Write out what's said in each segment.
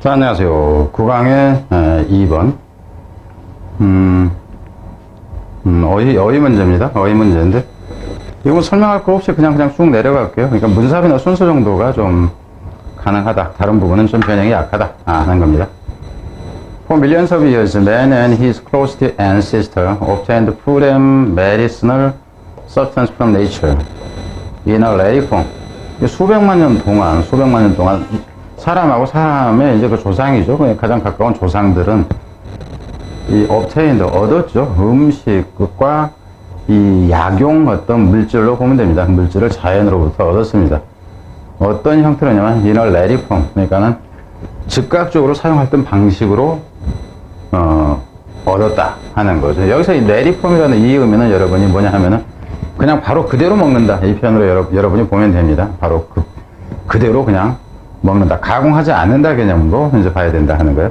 자, 안녕하세요. 9강의 2번. 음, 음, 어휘, 어휘 문제입니다. 어휘 문제인데. 이건 설명할 거 없이 그냥, 그냥 쭉 내려갈게요. 그러니까 문사비나 순서 정도가 좀 가능하다. 다른 부분은 좀 변형이 약하다. 아, 하는 겁니다. For millions of years, man and his closest ancestor obtained food and medicinal substance from nature in a rare form. 이 수백만 년 동안, 수백만 년 동안 사람하고 사람의 이제 그 조상이죠. 그 가장 가까운 조상들은 이 obtained, 얻었죠. 음식과 이 약용 어떤 물질로 보면 됩니다. 물질을 자연으로부터 얻었습니다. 어떤 형태로냐면 rare form. 그러니까는 즉각적으로 사용했던 방식으로 어, 얻었다 하는 거죠. 여기서 이 레리폼이라는 이 의미는 여러분이 뭐냐 하면은 그냥 바로 그대로 먹는다. 이 표현으로 여러, 여러분이 보면 됩니다. 바로 그, 그대로 그냥 먹는다. 가공하지 않는다 개념으로 이제 봐야 된다 하는 거예요.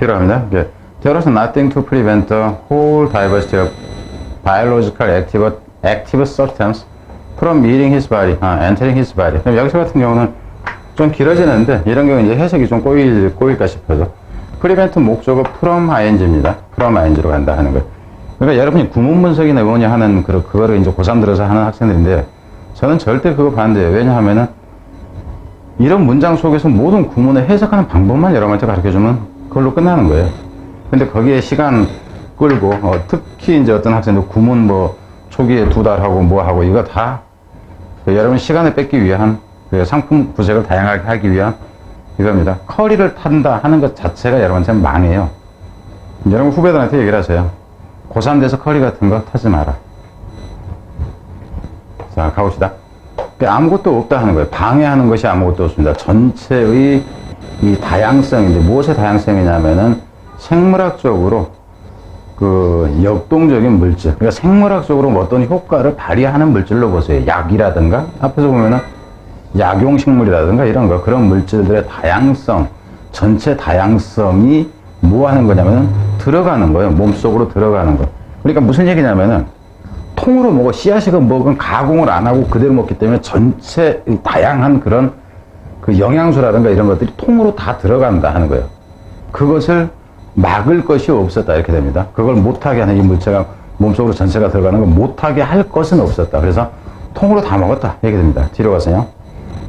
갑니다. 예. There is nothing to prevent the whole diversity of biological active, active substance from eating his body, 아, entering his body. 그럼 여기서 같은 경우는 좀 길어지는데 이런 경우 이제 해석이 좀 꼬일, 꼬일까 싶어서 프리벤트 목적어 from ing입니다. from ing로 간다 하는 거예요. 그러니까 여러분이 구문 분석이나 뭐냐 하는 그, 그거를 이제 고3 들어서 하는 학생들인데 저는 절대 그거 반대예요. 왜냐하면은 이런 문장 속에서 모든 구문을 해석하는 방법만 여러분한테 가르쳐주면 그걸로 끝나는 거예요. 근데 거기에 시간 끌고 어, 특히 이제 어떤 학생들 구문 뭐 초기에 두 달 하고 뭐 하고 이거 다 그 여러분 시간을 뺏기 위한 그 상품 구색을 다양하게 하기 위한 이겁니다. 커리를 탄다 하는 것 자체가 여러분한테 망해요. 여러분 후배들한테 얘기를 하세요. 고3 돼서 커리 같은 거 타지 마라. 자, 가봅시다. 아무것도 없다 하는 거예요. 방해하는 것이 아무것도 없습니다. 전체의 이 다양성인데 무엇의 다양성이냐면은 생물학적으로 그 역동적인 물질, 그러니까 생물학적으로 뭐 어떤 효과를 발휘하는 물질로 보세요. 약이라든가 앞에서 보면은 약용식물이라든가 이런 거 그런 물질들의 다양성, 전체 다양성이 뭐 하는 거냐면은 들어가는 거예요. 몸속으로 들어가는 거. 그러니까 무슨 얘기냐면은 통으로 먹어 씨앗이건 뭐건 가공을 안 하고 그대로 먹기 때문에 전체 이 다양한 그런 그 영양소라든가 이런 것들이 통으로 다 들어간다 하는 거예요. 그것을 막을 것이 없었다 이렇게 됩니다. 그걸 못하게 하는 이 물체가 몸속으로 전체가 들어가는 걸 못하게 할 것은 없었다. 그래서 통으로 다 먹었다 이렇게 됩니다. 뒤로 가세요.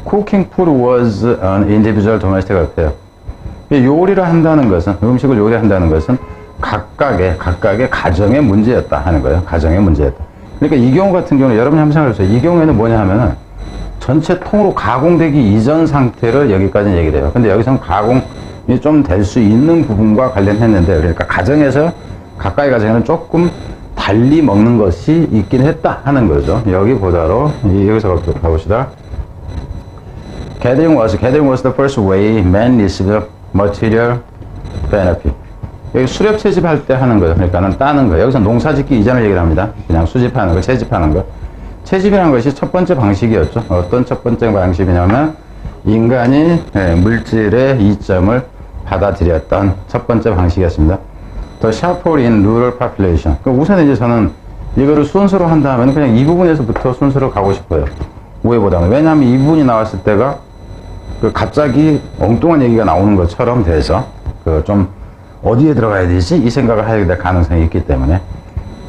Cooking food was an individual domestic affair. 이 요리를 한다는 것은 음식을 요리한다는 것은 각각의 각각의 가정의 문제였다 하는 거예요. 가정의 문제였다. 그러니까 이 경우 같은 경우는 여러분이 한번 생각해 보세요. 이 경우에는 뭐냐 하면은 전체 통으로 가공되기 이전 상태를 여기까지 얘기를 해요. 근데 여기서는 가공이 좀 될 수 있는 부분과 관련했는데 그러니까 가정에서 가까이 가정에는 조금 달리 먹는 것이 있긴 했다 하는 거죠. 여기 보다로 여기서 가봅시다. Gathering was gathering was the first way man received material benefit. 여기 수렵 채집할 때 하는 거예요. 그러니까는 따는 거예요. 여기서 농사짓기 이전을 얘기를 합니다. 그냥 수집하는 거, 채집하는 거. 채집이라는 것이 첫 번째 방식이었죠. 어떤 첫 번째 방식이냐면 인간이 예, 물질의 이점을 받아들였던 첫 번째 방식이었습니다. The sharper in rural population. 그 우선 이제 저는 이거를 순서로 한다면 그냥 이 부분에서부터 순서로 가고 싶어요. 오해보다는. 왜냐하면 이 부분이 나왔을 때가 그 갑자기 엉뚱한 얘기가 나오는 것처럼 돼서 그좀 어디에 들어가야 되지 이 생각을 하게 될 가능성이 있기 때문에.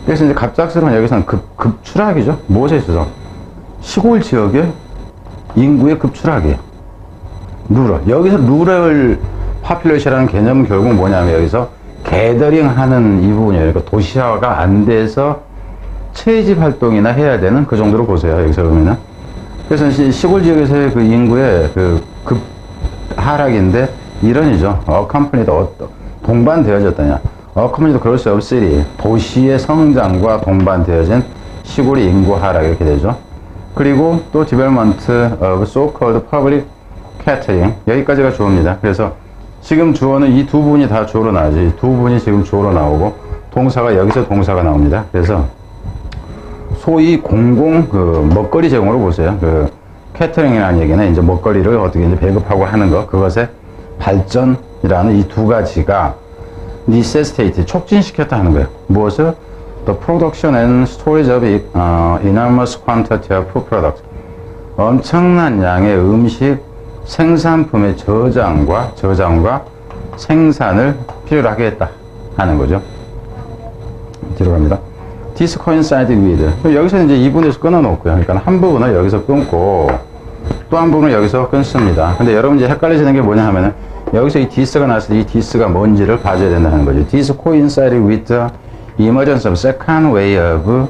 그래서 이제 갑작스러운 여기서는 급, 급추락이죠. 무엇에 있어서? 시골 지역의 인구의 급추락이에요 루럴 여기서 루럴 파퓰레이션이라는 개념은 결국 뭐냐면 여기서 게더링 하는 이 부분이에요. 그러니까 도시화가 안 돼서 채집 활동이나 해야 되는 그 정도로 보세요. 여기서 보면은. 그래서 시- 시골 지역에서의 그 인구의 그 급 하락인데 이런이죠. 어 컴퍼니도 어떠, 동반되어졌다냐. 어 컴퍼니도 그럴 수 없으리. 도시의 성장과 동반되어진 시골의 인구 하락 이렇게 되죠. 그리고 또 development of so-called 여기까지가 주어입니다. 그래서 지금 주어는 이 두 분이 다 주어로 나오죠. 이 두 분이 지금 주어로 나오고 동사가 여기서 동사가 나옵니다. 그래서 소위 공공 그 먹거리 제공으로 보세요. 그 캐터링이라는 얘기는 이제 먹거리를 어떻게 이제 배급하고 하는 것 그것의 발전 이라는 이 두 가지가 necessitate 촉진시켰다 하는 거예요. 무엇을? The production and storage of uh, enormous quantity of food products. 엄청난 양의 음식 생산품의 저장과 저장과 생산을 필요로 하겠다 하는 거죠. 뒤로 갑니다. This coincide with. 여기서 이제 이 부분에서 끊어놓고요. 그러니까 한 부분을 여기서 끊고 또 한 부분을 여기서 끊습니다. 근데 여러분 이제 헷갈리시는 게 뭐냐 하면은 여기서 이 this가 나왔을 때이 this가 뭔지를 봐줘야 된다는 거죠. This coincide with the emergence of second way of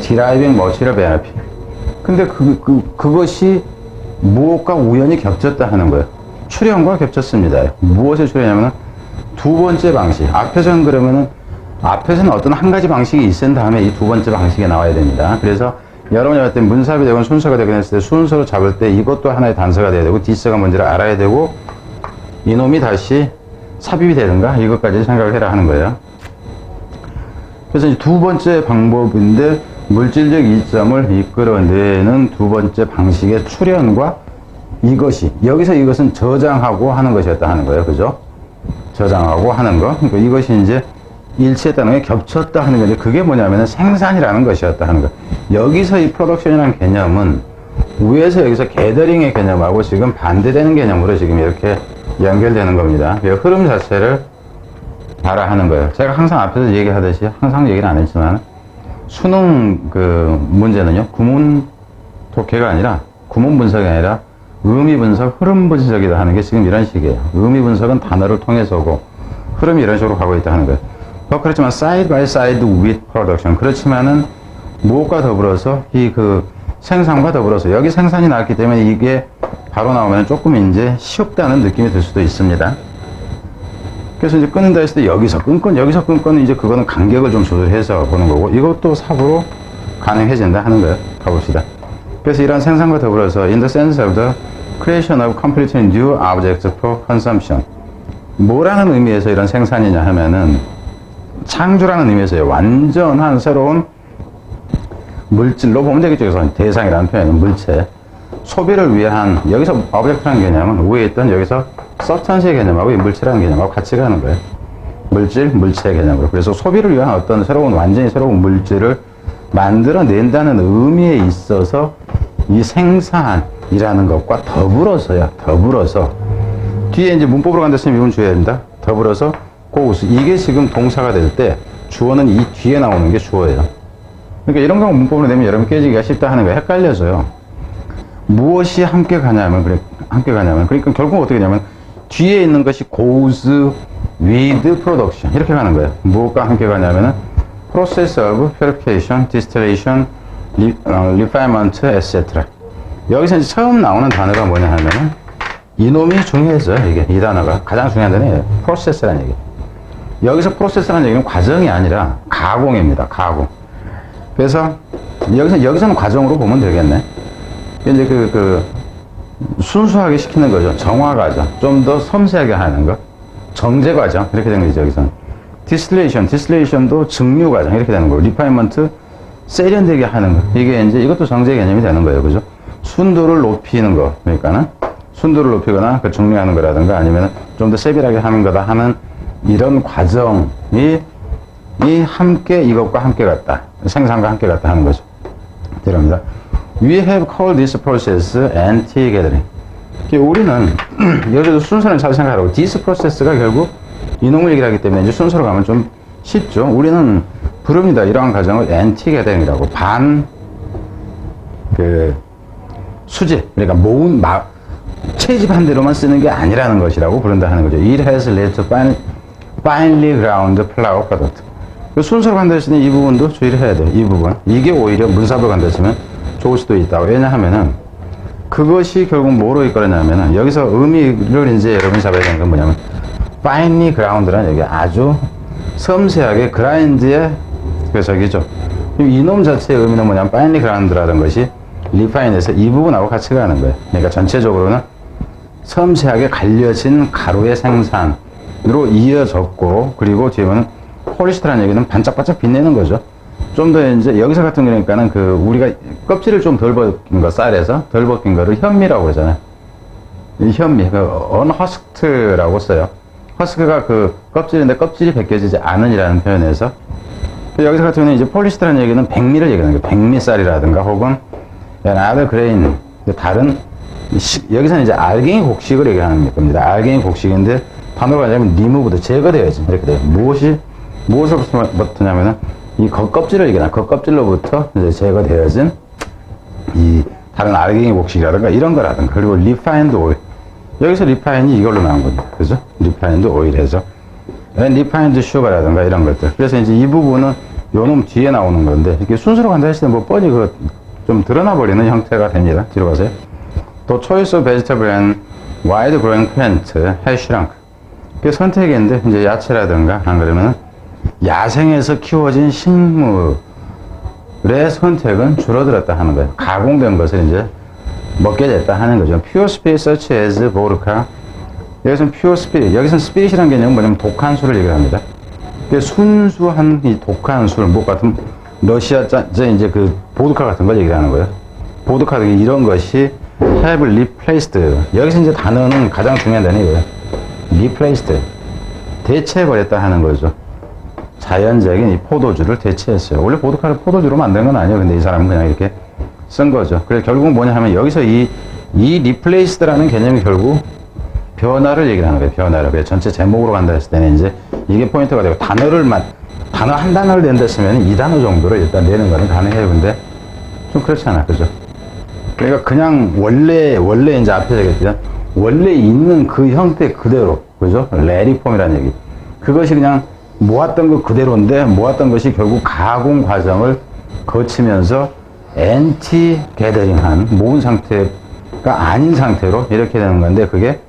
deriving material benefit. 근데 그, 그, 그것이 무엇과 우연히 겹쳤다 하는 거예요. 출현과 겹쳤습니다. 무엇에 출현냐면은 두 번째 방식. 앞에서는 그러면은 앞에서는 어떤 한 가지 방식이 있은 다음에 이 두 번째 방식이 나와야 됩니다. 그래서 여러분이 할때 문sab이 되건 순서가 되건 했을 때 순서로 잡을 때 이것도 하나의 단서가 돼야 되고 디스가 뭔지를 알아야 되고 이놈이 다시 삽입이 되든가 이것까지 생각을 해라 하는 거예요. 그래서 두 번째 방법인데 물질적 이점을 이끌어내는 두 번째 방식의 출현과 이것이 여기서 이것은 저장하고 하는 것이었다 하는 거예요. 그죠? 저장하고 하는 거. 그러니까 이것이 이제 일치했다는 게 겹쳤다 하는 건데 그게 뭐냐면 생산이라는 것이었다 하는 거. 여기서 이 프로덕션이라는 개념은 위에서 여기서 게더링의 개념하고 지금 반대되는 개념으로 지금 이렇게 연결되는 겁니다. 이 흐름 자체를 알아 하는 거예요. 제가 항상 앞에서 얘기하듯이 항상 얘기는 안 했지만 수능 그 문제는요 구문 독해가 아니라 구문 분석이 아니라 의미 분석, 흐름 분석이다 하는 게 지금 이런 식이에요. 의미 분석은 단어를 통해서고 흐름이 이런 식으로 가고 있다 하는 거예요. 뭐 그렇지만 side by side with production 그렇지만은 무엇과 더불어서 이 그 생산과 더불어서 여기 생산이 나왔기 때문에 이게 바로 나오면 조금 이제 쉽다는 느낌이 들 수도 있습니다. 그래서 이제 끊는다 했을 때 여기서 끊건 여기서 끊건은 이제 그거는 간격을 좀 조절해서 보는 거고 이것도 삽으로 가능해진다 하는 거예요. 가봅시다. 그래서 이런 생산과 더불어서 in the sense of the creation of completely new objects for consumption 뭐라는 의미에서 이런 생산이냐 하면은 창조라는 의미에서요. 완전한 새로운 물질로 보면 되겠죠. 대상이라는 표현은 물체. 소비를 위한, 여기서 오브젝트라는 개념은 위에 있던 여기서 서턴시의 개념하고 이 물체라는 개념하고 같이 가는 거예요. 물질, 물체 개념으로. 그래서 소비를 위한 어떤 새로운, 완전히 새로운 물질을 만들어낸다는 의미에 있어서 이 생산이라는 것과 더불어서요. 더불어서. 뒤에 이제 문법으로 간다 했으면 이건 주어야 된다. 더불어서 고우스. 이게 지금 동사가 될 때 주어는 이 뒤에 나오는 게 주어예요. 그러니까 이런 거 문법으로 내면 여러분 깨지기가 쉽다 하는 거 헷갈려서요. 무엇이 함께 가냐면, 그래, 함께 가냐면, 그러니까 결국 어떻게 되냐면, 뒤에 있는 것이 goes with production. 이렇게 가는 거예요. 무엇과 함께 가냐면은, process of purification, distillation, 어, refinement, etc. 여기서 이제 처음 나오는 단어가 뭐냐 하면은, 이놈이 중요했어요. 이게, 이 단어가. 가장 중요한 단어예요. process라는 얘기. 여기서 process라는 얘기는 과정이 아니라 가공입니다. 가공. 그래서 여기서 여기서는 과정으로 보면 되겠네. 이제 그, 그 순수하게 시키는 거죠. 정화 과정, 좀 더 섬세하게 하는 것, 정제 과정 이렇게 되는 거죠. 여기서는 디스틸레이션, 디스틸레이션도 증류 과정 이렇게 되는 거고, 리파이먼트 세련되게 하는 거. 이게 이제 이것도 정제 개념이 되는 거예요, 그죠? 순도를 높이는 거, 그러니까는 순도를 높이거나 그 정리하는 거라든가 아니면 좀 더 세밀하게 하는 거다 하는 이런 과정이 이 함께 이것과 함께 같다. 생산과 함께 같다 하는 거죠. 들어갑니다. We have called this process anti-gathering. 우리는 여기도 순서를 잘 생각하라고. This process가 결국 이놈을 얘기를 하기 때문에 이제 순서로 가면 좀 쉽죠. 우리는 부릅니다. 이러한 과정을 anti-gathering이라고. 반, 그, 수집. 그러니까 모은, 마, 채집한 대로만 쓰는 게 아니라는 것이라고 부른다 하는 거죠. It has led to fine, finely ground flour product. 그 순서로 간다 했으니 이 부분도 주의를 해야 돼요. 이 부분. 이게 오히려 문sab으로 간다 했으면 좋을 수도 있다고. 왜냐하면은 그것이 결국 뭐로 이끌어냐면은 여기서 의미를 이제 여러분이 잡아야 되는 건 뭐냐면 finely ground라는 얘기 아주 섬세하게 그라인드의 그 저기죠. 이놈 자체의 의미는 뭐냐면 finely ground라는 것이 리파인에서 이 부분하고 같이 가는 거예요. 그러니까 전체적으로는 섬세하게 갈려진 가루의 생산으로 이어졌고 그리고 뒤에는 폴리스트라는 얘기는 반짝반짝 빛내는 거죠. 좀 더 이제 여기서 같은 경우니까는 그 우리가 껍질을 좀 덜 벗긴 거 쌀에서 덜 벗긴 거를 현미라고 그러잖아요. 이 현미 그 언허스트라고 써요. 허스크가 그 껍질인데 껍질이 벗겨지지 않은이라는 표현에서 그 여기서 같은 경우는 이제 폴리스트라는 얘기는 백미를 얘기하는 거예요. 백미 쌀이라든가 혹은 another grain 다른 시- 여기서는 이제 알갱이 곡식을 얘기하는 겁니다. 알갱이 곡식인데 단어가 아니면 removed 제거되어야지 이렇게 돼요. 무엇이 무엇으로부터냐면은 이 겉껍질을 얘기하나 겉껍질로부터 이제 제거되어진 이 다른 알갱이 곡식이라든가 이런 거라든가 그리고 refined oil 여기서 refine이 이걸로 나온 겁니다. 그죠? refined oil에서 refined sugar라든가 이런 것들. 그래서 이제 이 부분은 요놈 뒤에 나오는 건데 이렇게 순서로 간다 했을 때뭐 뻔히 그 좀 드러나 버리는 형태가 됩니다. 뒤로 가세요. 또 vegetable and wide growing plant has shrunk. 그 선택인데 이제 야채라든가 안 그러면 야생에서 키워진 식물의 선택은 줄어들었다 하는 거예요. 가공된 것을 이제 먹게 됐다 하는 거죠. Pure spirit such as vodka. 여기서는 pure spirit. 여기서는 spirit이라는 개념은 뭐냐면 독한 술을 얘기를 합니다. 그 순수한 이 독한 술, 뭐 같은 러시아 짜, 저 이제 그 보드카 같은 걸 얘기하는 거예요. 보드카 등의 이런 것이 have replaced. 여기서 이제 단어는 가장 중요한 단어예요. replaced. 대체해버렸다 하는 거죠. 자연적인 이 포도주를 대체했어요. 원래 보드카를 포도주로 만든 건 아니에요. 근데 이 사람은 그냥 이렇게 쓴 거죠. 그래서 결국은 뭐냐 하면 여기서 이, 이 replaced라는 개념이 결국 변화를 얘기를 하는 거예요. 변화를. 전체 제목으로 간다 했을 때는 이제 이게 포인트가 되고 단어를 만, 단어 한 단어를 낸다 했으면 이 단어 정도를 일단 내는 거는 가능해요. 근데 좀 그렇지 않아. 그죠? 그러니까 그냥 원래, 원래 이제 앞에 얘기했지만 원래 있는 그 형태 그대로. 그죠? 레리폼이라는 얘기. 그것이 그냥 모았던 것 그대로인데 모았던 것이 결국 가공 과정을 거치면서 엔티 게더링한 모은 상태가 아닌 상태로 이렇게 되는 건데 그게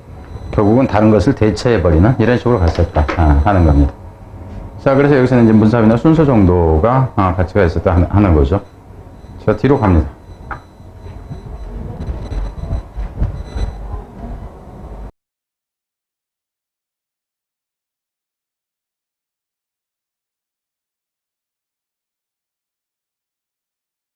결국은 다른 것을 대체해버리는 이런 식으로 갔었다 아, 하는 겁니다. 자, 그래서 여기서는 이제 문사위나 순서 정도가 아, 가치가 있었다 하는 거죠. 자, 뒤로 갑니다.